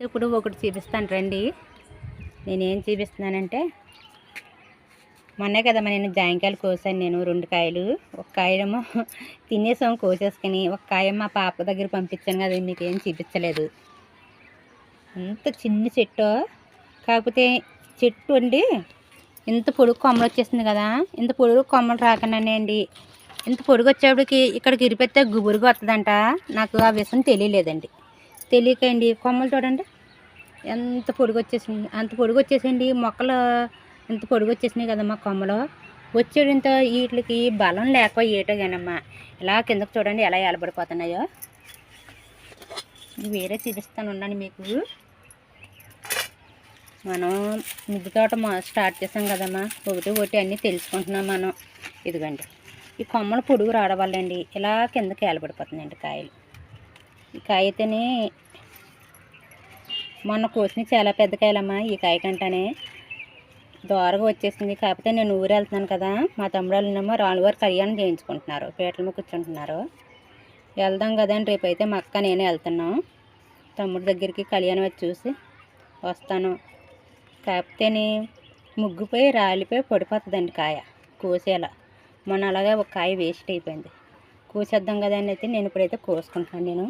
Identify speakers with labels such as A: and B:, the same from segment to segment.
A: ఇప్పుడు ఒకటి చూపిస్తాను రండి. నేనేం చూపిస్తున్నానంటే మొన్నే కదా నేను జాయింకాయలు కోసాను నేను రెండు కాయలు. ఒక కాయలేమో తినేసాం కోసేసుకుని ఒక కాయ మా పాప దగ్గర పంపించాను కదా మీకు ఏం చూపించలేదు. అంత చిన్న చెట్టు. కాకపోతే చెట్టు అండి ఇంత పొడుగు కొమ్మలు వచ్చేసింది కదా ఇంత పొడుగు కొమ్మలు రాకనే అండి. ఇంత పొడుగు వచ్చేప్పటికి ఇక్కడికి ఇరిపెత్తే గుబురుగా వస్తుందంట. నాకు ఆ విషయం తెలియలేదండి. తెలియకండి. కొమ్మలు చూడండి. ఎంత పొడుగు వచ్చేసింది అంత పొడుగు వచ్చేసింది మొక్కలు ఇంత పొడుగు వచ్చేసినాయి కదమ్మా కొమ్మలు. వచ్చేడంత వీటికి బలం లేక ఏటో కానమ్మా ఇలా కిందకు చూడండి ఎలా ఎలబడిపోతున్నాయో వేరే చూపిస్తాను ఉన్నాను మీకు. మనం ముద్దు తోట మొ- స్టార్ట్ చేసాం కదమ్మా. ఒకటి ఒకటి అన్నీ తెలుసుకుంటున్నాం మనం. ఇదిగోండి. ఈ కొమ్మలు పొడుగు రావడం వల్లండి ఇలా కిందకి ఏలబడిపోతున్నాయండి కాయలు. ఈ కాయ అయితేనే మొన్న కోసిన చాలా పెద్ద కాయలమ్మా ఈ కాయ కంటనే దోరగా వచ్చేసింది. కాకపోతే నేను ఊరు వెళ్తున్నాను కదా మా తమ్ముడు వాళ్ళేమో వారు కళ్యాణం చేయించుకుంటున్నారు పీటల మీద కూర్చుంటున్నారు. వెళ్దాం కదా రేపు అయితే మా అక్క నేనే వెళ్తున్నాం. తమ్ముడి దగ్గరికి కళ్యాణం వచ్చి చూసి వస్తాను. కాకపోతేనే ముగ్గుపోయి రాలిపోయి పడిపోతుందండి కాయ కోసేలా. మొన్న అలాగే ఒక కాయ వేస్ట్ అయిపోయింది. కూసేద్దాం కదా అని అయితే నేను ఇప్పుడైతే కోసుకుంటున్నాను నేను.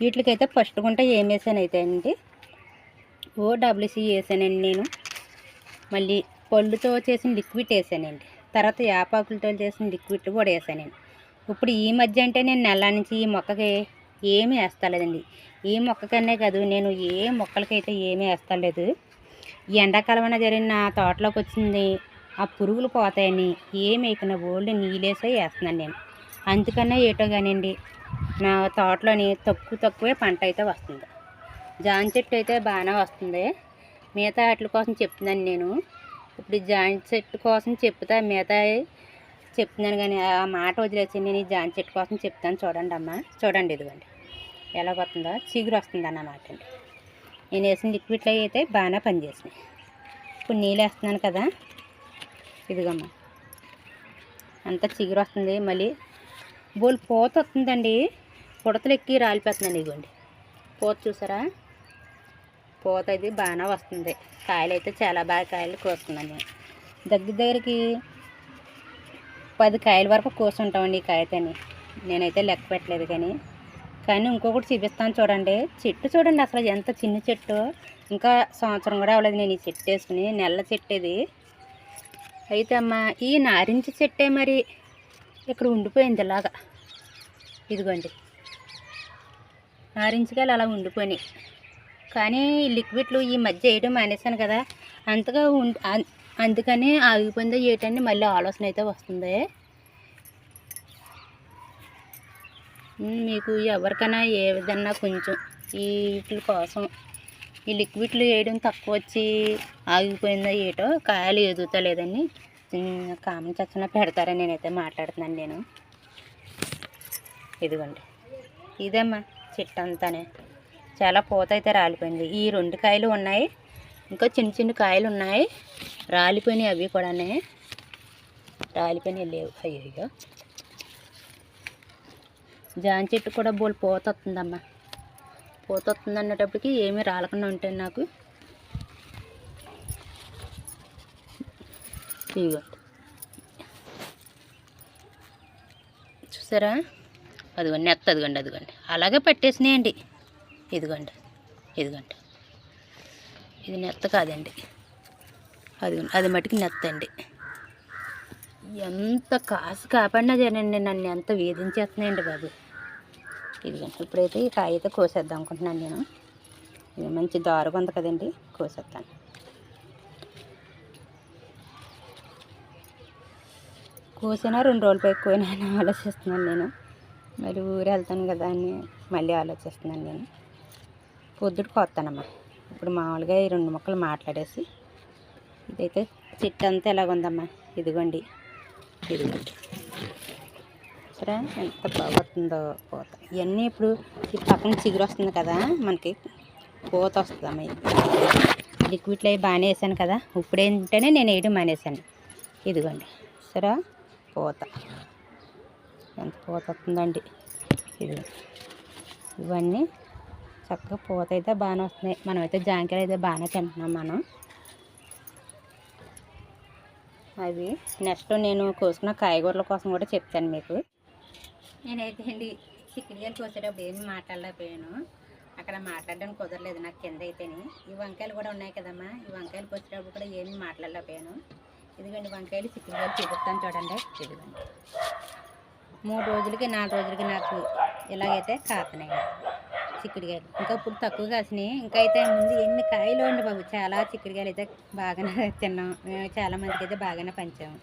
A: వీటికైతే ఫస్ట్ గుంట ఏం వేసాను అయితే అండి? ఓ డబ్ల్యూసీ వేసానండి నేను. మళ్ళీ పళ్ళుతో చేసిన లిక్విడ్ వేసానండి. తర్వాత యాపాకులతో చేసిన లిక్విడ్ కూడా వేసానండి. ఇప్పుడు ఈ మధ్య అంటే నేను నెల నుంచి ఈ మొక్కకి ఏమీ వేస్తలేదండి. ఈ మొక్కకనే కాదు నేను ఏ మొక్కలకైతే ఏమీ వేస్తలేదు. ఎండాకాలం జరిగిన నా తోటలోకి వచ్చింది ఆ పురుగులు పోతాయని ఏం వేయకుండా ఓల్డ్ నీళ్ళేసే వేస్తున్నాను నేను. అందుకనే ఏటో కానివ్వండి నా తోటలోని తక్కువ తక్కువే పంట అయితే వస్తుంది. జాన్ చెట్టు అయితే బాగానే వస్తుంది. మిగతా వాటి కోసం చెప్తున్నాను నేను. ఇప్పుడు జాన్ చెట్టు కోసం చెప్తా మిగతా చెప్తున్నాను కానీ ఆ మాట వదిలేసి నేను ఈ జాన్ చెట్టు కోసం చెప్తాను. చూడండి అమ్మ చూడండి ఇదిగోండి. ఎలా వస్తుందో చిగురు వస్తుంది అన్నమాట అండి. నేను వేసిన లిక్విడ్లో అయితే బాగానే పనిచేసినాయి. ఇప్పుడు నీళ్ళు వేస్తున్నాను కదా. ఇదిగమ్మా అంత చిగురు వస్తుంది. మళ్ళీ బోల్ పూత వస్తుందండి. పుడతలు ఎక్కి రాలిపోతుందండి ఇదిగోండి పూత చూసారా? పూత ఇది బాగానే వస్తుంది. కాయలు అయితే చాలా బాగా కాయలు కోస్తున్నాను దగ్గర దగ్గరికి పది కాయల వరకు కోసుంటామండి ఈ కాయతని నేనైతే లెక్క పెట్టలేదు కానీ. కానీ ఇంకొకటి చూపిస్తాను చూడండి. చెట్టు చూడండి అసలు ఎంత చిన్న చెట్టు. ఇంకా సంవత్సరం కూడా అవ్వలేదు నేను ఈ చెట్టు వేసుకుని. నెల్ల చెట్టు ఇది. అయితే అమ్మ ఈ నారింజ చెట్టే మరి ఇక్కడ ఉండిపోయింది ఇలాగా. ఇదిగోండి. నారింజకాయలు అలా ఉండిపోయినాయి. కానీ ఈ లిక్విడ్లు ఈ మధ్య వేయడం మానేశాను కదా. అంతగా ఉం- అందుకని ఆగిపోయిందో ఏటని మళ్ళీ ఆలోచన అయితే వస్తుంది. మీకు ఎవరికైనా ఏ విధంగా కొంచెం ఈ వీటి కోసం ఈ లిక్విడ్లు వేయడం తక్కువ వచ్చి ఆగిపోయిందో ఏటో కాయలు ఎదుగుతలేదని కామన్ చచ్చిన పెడతారని నేనైతే మాట్లాడుతున్నాను నేను. ఇదిగోండి. ఇదేమ్మా చెట్టు అంతానే. చాలా పూత అయితే రాలిపోయింది. ఈ రెండు కాయలు ఉన్నాయి. ఇంకా చిన్న చిన్న కాయలు ఉన్నాయి. రాలిపోయినాయి అవి కూడానే. రాలిపోయినాయి లేవు. అయ్యో జాన్ చెట్టు కూడా బోల్ పూత వస్తుందమ్మా. పూత వస్తుంది అన్నటప్పటికి ఏమీ రాలకుండా ఉంటాయి నాకు. ఇదిగోండి చూసారా? అదిగోండి నెత్త అదిగోండి. అదిగోండి అలాగే పట్టేసినాయండి ఇదిగోండి ఇదిగోండి. ఇది నెత్త కాదండి. అదిగోండి అది మటుకు నెత్త అండి. ఎంత కాసు కాపాడినా జనండి నన్ను ఎంత వేధించేస్తున్నాయండి బాబు. ఇదిగోండి ఇప్పుడైతే ఈ కాయ అయితే కోసేద్దాం అనుకుంటున్నాను నేను. ఇది మంచి దారుగా ఉంది కదండి కోసేస్తాను. కోసినా రెండు రోజులు ఎక్కువైనా అని ఆలోచిస్తున్నాను నేను. మరి ఊరు వెళ్తాను కదా అని మళ్ళీ ఆలోచిస్తున్నాను నేను. పొద్దుడు కోస్తానమ్మా ఇప్పుడు మామూలుగా ఈ రెండు మొక్కలు మాట్లాడేసి ఇదైతే చెట్టు అంతా ఎలాగుందమ్మా? ఇదిగోండి. ఇదిగోండి. సరే ఎంత బాగుతుందో పూత. ఇవన్నీ ఇప్పుడు ఈ పక్కన చిగురు వస్తుంది కదా మనకి పూత వస్తుందమ్మా ఇది. లిక్విడ్లు అవి బాగానే వేసాను కదా. ఇప్పుడు ఏంటంటే నేను వేయడం మానేశాను. ఇదిగోండి. సరే పూత. ఎంత పూత వస్తుందండి ఇది ఇవన్నీ చక్కగా పూత అయితే బాగానే వస్తున్నాయి. మనమైతే జాంకాయలు అయితే బాగానే తింటున్నాం మనం. అవి నెక్స్ట్ నేను కోసుకున్న కాయగూరల కోసం కూడా చెప్తాను మీకు. నేనైతే అండి చిక్కుడుకాయలు కోసేటప్పుడు ఏమి మాట్లాడలేకపోయాను. అక్కడ మాట్లాడడానికి కుదరలేదు నాకు కింద అయితేనే. ఈ వంకాయలు కూడా ఉన్నాయి కదమ్మా. ఈ వంకాయలు కోసేటప్పుడు కూడా ఏమి మాట్లాడలేకపోయాను. ఇదిగోండి వంకాయలు చిక్కుడుకాయలు చూపిస్తాను చూడండి. ఇదిగోండి. మూడు రోజులకి నాలుగు రోజులకి నాకు ఇలాగైతే కాతున్నాయి చిక్కుడుకాయలు ఇంకా ఇప్పుడు తక్కువ కాసినాయి. ఇంకా అయితే ముందు ఎన్ని కాయలు అండి బాబు చాలా చిక్కుడుకాయలు అయితే బాగానే తిన్నాం. మేము చాలా మందికి అయితే బాగానే పంచాము.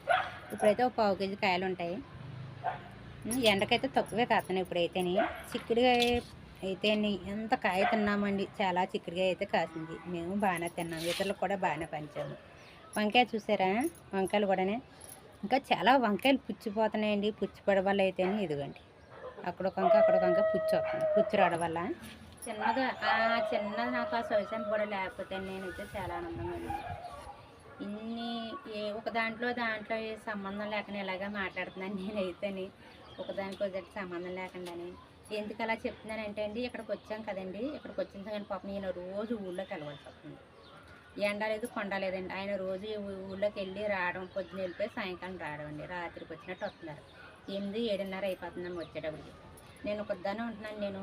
A: ఇప్పుడైతే ఒక పావు కేజీ కాయలు ఉంటాయి. ఎండకైతే తక్కువే కాస్తున్నాయి ఇప్పుడైతే చిక్కుడుకాయ అయితే ఎంత కాయ తిన్నామండి చాలా చిక్కుడుకాయ అయితే కాసింది. మేము బాగానే తిన్నాం. ఇతరులకు కూడా బాగానే పంచాము. వంకాయ చూసారా? వంకాయలు కూడానే. ఇంకా చాలా వంకాయలు పుచ్చిపోతున్నాయండి. పుచ్చి వల్ల అయితేనే ఇదిగోండి. అక్కడ ఒక వంక అక్కడ ఒక వంక పుచ్చి వస్తుంది పుచ్చి రావడం వల్ల. చిన్నగా ఆ చిన్నది నాకు ఆ సొసైన్ కూడా లేకపోతే నేనైతే చాలా ఆనందంగా ఉంది ఇన్ని ఏ ఒక దాంట్లో దాంట్లో ఏ సంబంధం లేకుండా ఇలాగా మాట్లాడుతున్నాను నేనైతేని. ఒకదానికి ఒకటి సంబంధం లేకుండాని ఎందుకు అలా చెప్తున్నానంటే అండి ఇక్కడికి వచ్చాం కదండి. ఇక్కడికి వచ్చిన కానీ పాపం నేను రోజు ఊళ్ళోకి వెళ్ళవలసి వస్తుంది. ఎండ లేదు కొండ లేదండి. ఆయన రోజు ఊళ్ళోకి వెళ్ళి రావడం పొద్దున వెళ్ళిపోయి సాయంకాలం రావడం అండి రాత్రికి వచ్చినట్టు వస్తున్నారు. ఎనిమిది ఏడున్నర అయిపోతుందని వచ్చేటప్పటికి. నేను కొద్దానే ఉంటున్నాను. నేను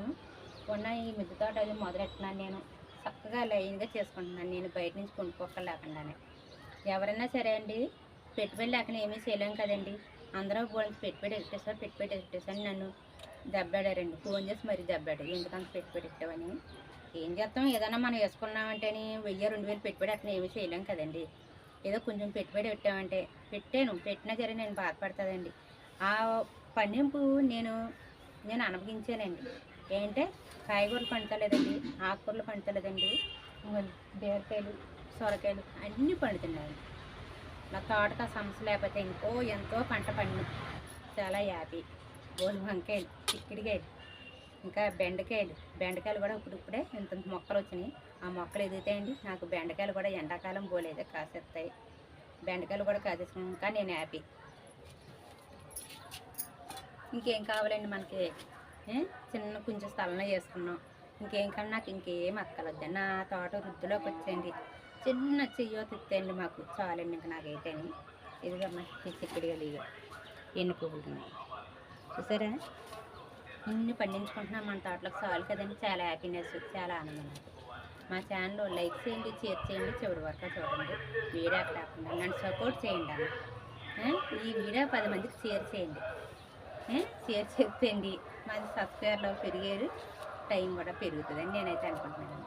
A: ఉన్న ఈ మిద్దె తోట అది మొదలెట్టున్నాను నేను. చక్కగా లైన్గా చేసుకుంటున్నాను. నేను బయట నుంచి కొనుక్కోక లేకుండానే ఎవరైనా సరే అండి పెట్టుబడి లేకుండా ఏమీ చేయలేం కదండి. అందరూ ఫోన్ పెట్టుబడి ఎట్టేసారు పెట్టుబడి ఎట్టేసారు నన్ను దెబ్బడారండి ఫోన్ చేసి మరీ దెబ్బడారు ఎందుకంత పెట్టుబడి ఎట్టావని ఏం చేస్తాం? ఏదైనా మనం వేసుకున్నామంటేని వెయ్యి రెండు వేలు పెట్టుబడి అట్లా ఏమీ చేయలేం కదండి. ఏదో కొంచెం పెట్టుబడి పెట్టామంటే పెట్టాను. పెట్టినా సరే నేను బాధపడుతుందండి. ఆ పండింపు నేను నేను అనుభవించానండి. ఏంటంటే కాయగూరలు పండుతలేదండి ఆకుకూరలు పండుతలేదండి బీరకాయలు సొరకాయలు అన్నీ పండుతున్నాయి నా తోటకు ఆ సమస్య లేకపోతే ఇంకో ఎంతో పంట పండు చాలా హ్యాపీ గోలు వంకాయలు చిక్కిడికాయలు. ఇంకా బెండకాయలు బెండకాయలు కూడా ఇప్పుడిప్పుడే ఇంత ఇంత మొక్కలు వచ్చినాయి. ఆ మొక్కలు ఎదుగుతాయండి. నాకు బెండకాయలు కూడా ఎండాకాలం పోలేదు కాసేస్తాయి బెండకాయలు కూడా కాసేసుకున్నాం ఇంకా నేను హ్యాపీ. ఇంకేం కావాలండి మనకి? చిన్న కొంచెం స్థలంలో చేసుకున్నాం. ఇంకేం కానీ నాకు ఇంకేం అక్కలొద్దండి నా తోట వృద్ధిలోకి వచ్చేయండి. చిన్న చెయ్యో తిత్తండి మాకు. చాలండి ఇంకా నాకైతే ఇదిగమ్మా ఈ చిక్కుడుగా ఇవి ఎన్ని పువ్వులు ఉన్నాయి చూసారా? ఇన్ని పండించుకుంటున్నాం మన తోటలోకి చాలు కదండి. చాలా హ్యాపీనెస్ చాలా ఆనందం. మా ఛానల్ లైక్ చేయండి షేర్ చేయండి చివరి వరకు చూడండి. వీడియో అక్కడ నన్ను సపోర్ట్ చేయండి అన్న. ఈ వీడియో పది మందికి షేర్ చేయండి. షేర్ చేసేయండి మాది సబ్స్క్రైబర్లు పెరిగారు. టైం కూడా పెరుగుతుందని నేనైతే అనుకుంటున్నాను.